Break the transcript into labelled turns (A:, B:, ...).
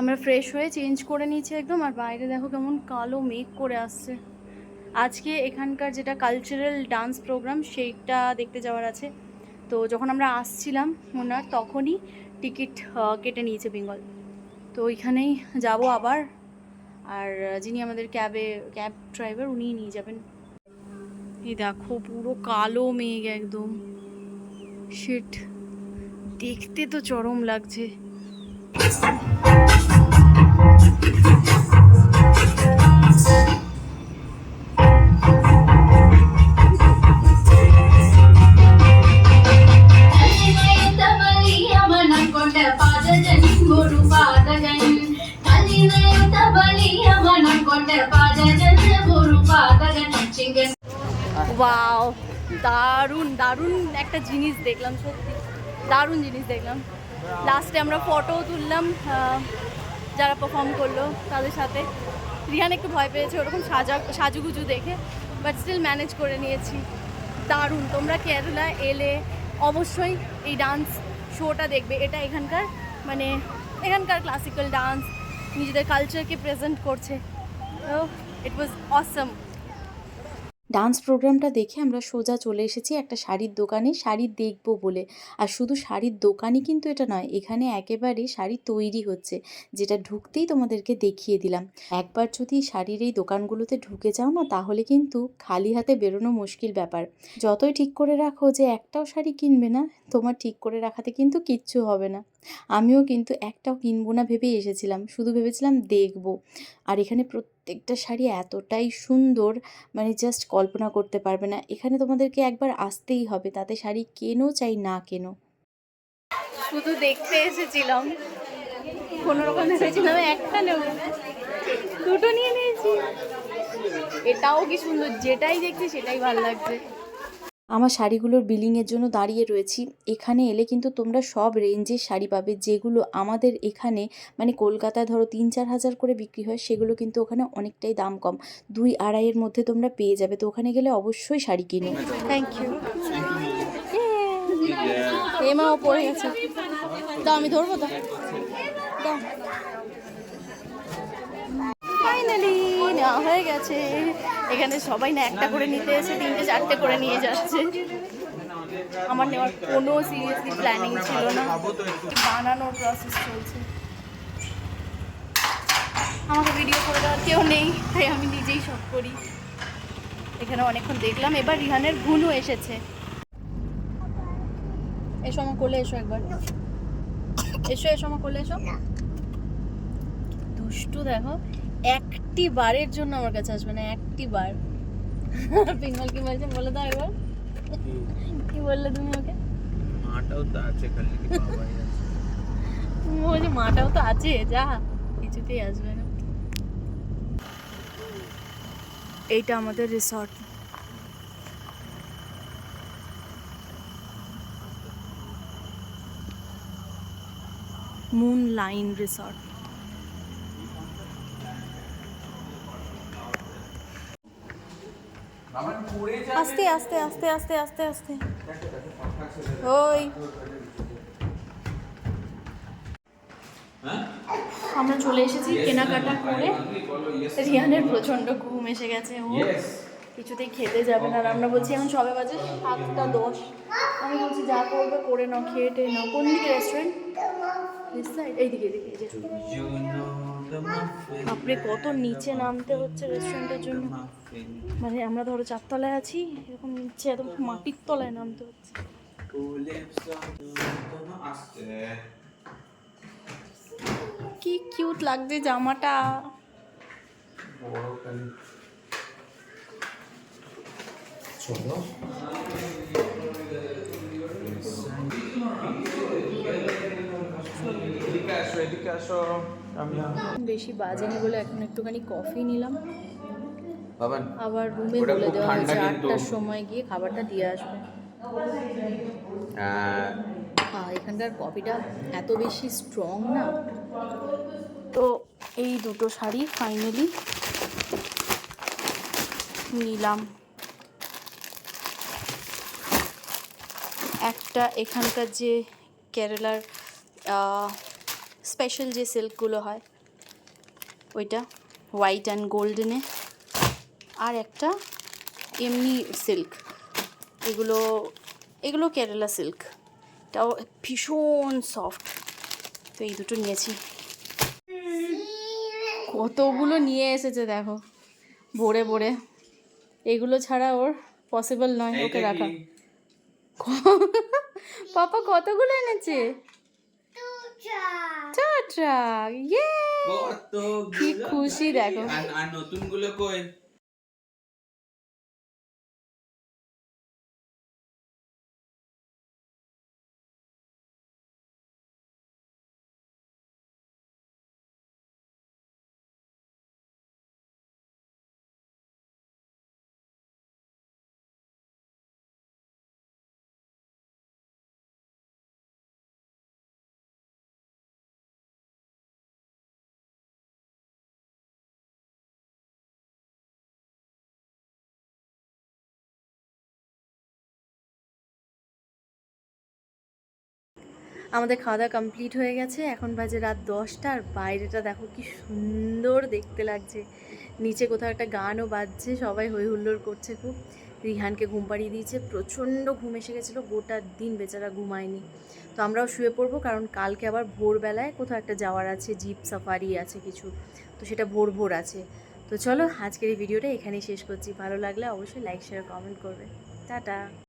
A: আমরা ফ্রেশ হয়ে চেঞ্জ করে নিয়েছি একদম, আর বাইরে দেখো কেমন কালো মেঘ করে আসছে। আজকে এখানকার যেটা কালচারাল ডান্স প্রোগ্রাম সেইটা দেখতে যাওয়ার আছে। তো যখন আমরা আসছিলাম ওনার, তখনই টিকিট কেটে নিয়েছে বেঙ্গল তো ওইখানেই যাব আবার, আর যিনি আমাদের ক্যাবে ক্যাব ড্রাইভার উনিই নিয়ে যাবেন। এই দেখো পুরো কালো মেঘ একদম। শিট দেখতে তো চরম লাগছে। ওয়াও দারুণ দারুণ একটা জিনিস দেখলাম সত্যি। দারুণ জিনিস দেখলাম। লাস্টে আমরা ফটো তুললাম যারা পারফর্ম করল তাদের সাথে। রিহান একটু ভয় পেয়েছে, ওরকম সাজা, সাজুগুজু দেখে বাট স্টিল ম্যানেজ করে নিয়েছি। দারুণ, তোমরা কেরালা এলে অবশ্যই এই ডান্স শোটা দেখবে। এটা এখানকার মানে এখানকার ক্লাসিক্যাল ডান্স নিজেদের কালচারকে প্রেজেন্ট করছে। ইট ওয়াজ অসম
B: ডান্স প্রোগ্রামটা দেখে আমরা সোজা চলে এসেছি একটা শাড়ির দোকানে, শাড়ি দেখব বলে। আর শুধু শাড়ির দোকানই কিন্তু এটা নয়, এখানে একেবারে শাড়ি তৈরি হচ্ছে, যেটা ঢুকতেই তোমাদেরকে দেখিয়ে দিলাম। একবার যদি শাড়ির এই দোকানগুলোতে ঢুকে যাও না, তাহলে কিন্তু খালি হাতে বেরোনো মুশকিল ব্যাপার। যতই ঠিক করে রাখো যে একটাও শাড়ি কিনবে না, তোমার ঠিক করে রাখাতে কিন্তু কিচ্ছু হবে না। আমিও কিন্তু একটাও কিনবো না ভেবেই এসেছিলাম, শুধু ভেবেছিলাম দেখব। আর এখানে প্রত্যেকটা শাড়ি এতটাই সুন্দর মানে জাস্ট কল্পনা করতে পারবে না। এখানে তোমাদেরকে একবার আসতেই হবে, তাতে শাড়ি কেনো চাই না কেনো।
A: শুধু দেখতে এসেছিলাম, কোনো রকম ভেবেছিলাম, একটা নেব দুটো নিয়ে নিয়েছি। এটাও কি সুন্দর, যেটাই দেখছি সেটাই ভালো লাগছে।
B: আমার শাড়িগুলোর বিলিংয়ের জন্য দাঁড়িয়ে রয়েছি। এখানে এলে কিন্তু তোমরা সব রেঞ্জের শাড়ি পাবে। যেগুলো আমাদের এখানে মানে কলকাতায় ধরো তিন চার হাজার করে বিক্রি হয় সেগুলো কিন্তু ওখানে অনেকটাই দাম কম। দুই আড়াইয়ের মধ্যে তোমরা পেয়ে যাবে। তো ওখানে গেলে অবশ্যই শাড়ি কিনো।
A: থ্যাংক ইউ এমাও পড়ে গেছে। দাও আমি ধরবো তো। ফাইনালি নেওয়া হয়ে গেছে। এখানে সবাই না একটা করে নিতে এসে তিনটে চারটে করে নিয়ে যাচ্ছে। আমার নেওয়ার কোনো সিরিয়াসলি প্ল্যানিং ছিল না। বানানোর প্রসেস চলছে। আমাকে ভিডিও করে দেওয়ার কেউ নেই, তাই আমি নিজেই সব করি। এখানে অনেকক্ষণ দেখলাম, এবার রিহানের গুনও এসেছে। এসো আমার কোলে এসো একবার। এসো এসো আমার কোলে এসো। দুষ্টু দেখো। একটি বারের জন্য আমার কাছে আসবে না একটি বার পিঙ্গল কি বলছে? বলে দাও এবার কি বললে তুমি ওকে?
C: মাটাও তো আছে খালি
A: বলছে মাটাও তো আছে যা কিছুতেই আসবে না। এইটা আমাদের রিসর্ট মুন লাইন রিসর্ট আস্তে আস্তে আস্তে আস্তে আস্তে আস্তে। ওই। আমরা চলে এসেছি কেনাকাটা করে। রিয়ানের প্রচণ্ড ঘুম এসে গেছে ও। কিছুতেই খেতে যাবে না। আর আমরা বলছি এখন সবে বাজে সাতটা দশ। আমি বলছি যা করবে করে নাও খেয়ে টেয়ে নাও। কোন দিকে রেস্টুরেন্ট এইদিকে এই যে। বাপরে কত নিচে নামতে হচ্ছে রেস্টুরেন্টের জন্য। মানে আমরা ধরো চারতলায় আছি এরকম নিচে একদম মাটির তলায় নামতে হচ্ছে। কি কিউট লাগছে জামাটা।
C: এদিকে
A: বেশি বাজেনি বলে এখন একটুখানি কফি নিলাম। আবার রুমে বলে দেওয়া হয়েছে আটটার সময় গিয়ে খাবারটা দিয়ে আসবে।
C: হ্যাঁ
A: এখানকার কফিটা এত বেশি স্ট্রং না। তো এই দুটো শাড়ি ফাইনালি নিলাম। একটা এখানকার যে কেরালার স্পেশাল যে সিল্কগুলো হয় ওইটা হোয়াইট অ্যান্ড গোল্ডেনে আর একটা এমনি সিল্ক এগুলো এগুলো কেরালা সিল্ক এটাও ভীষণ সফট তো এই দুটো নিয়েছি। কতগুলো নিয়ে এসেছে দেখো ভরে ভরে। এগুলো ছাড়া ওর পসিবল নয় ওকে রাখা? পাপা কতগুলো এনেছে? ইয়ে!
C: কতগুলো?
A: কি খুশি দেখো।
C: আর আর নতুনগুলো কই?
A: আমাদের খাওয়া দাওয়া কমপ্লিট হয়ে গেছে। এখন বাজে রাত দশটা আর বাইরেটা দেখো কি সুন্দর দেখতে লাগছে। নিচে কোথাও একটা গানও বাজছে, সবাই হই হুল্লোড় করছে খুব। রিহানকে ঘুম পাড়িয়ে দিয়েছে, প্রচণ্ড ঘুম এসে গেছিল, গোটা দিন বেচারা ঘুমায়নি। তো আমরাও শুয়ে পড়ব, কারণ কালকে আবার ভোরবেলায় কোথাও একটা যাওয়ার আছে, জিপ সাফারি আছে কিছু। তো সেটা ভোর ভোর আছে। তো চলো, আজকের এই ভিডিওটা এখানেই শেষ করছি। ভালো লাগলে অবশ্যই লাইক শেয়ার কমেন্ট করবে। টাটা!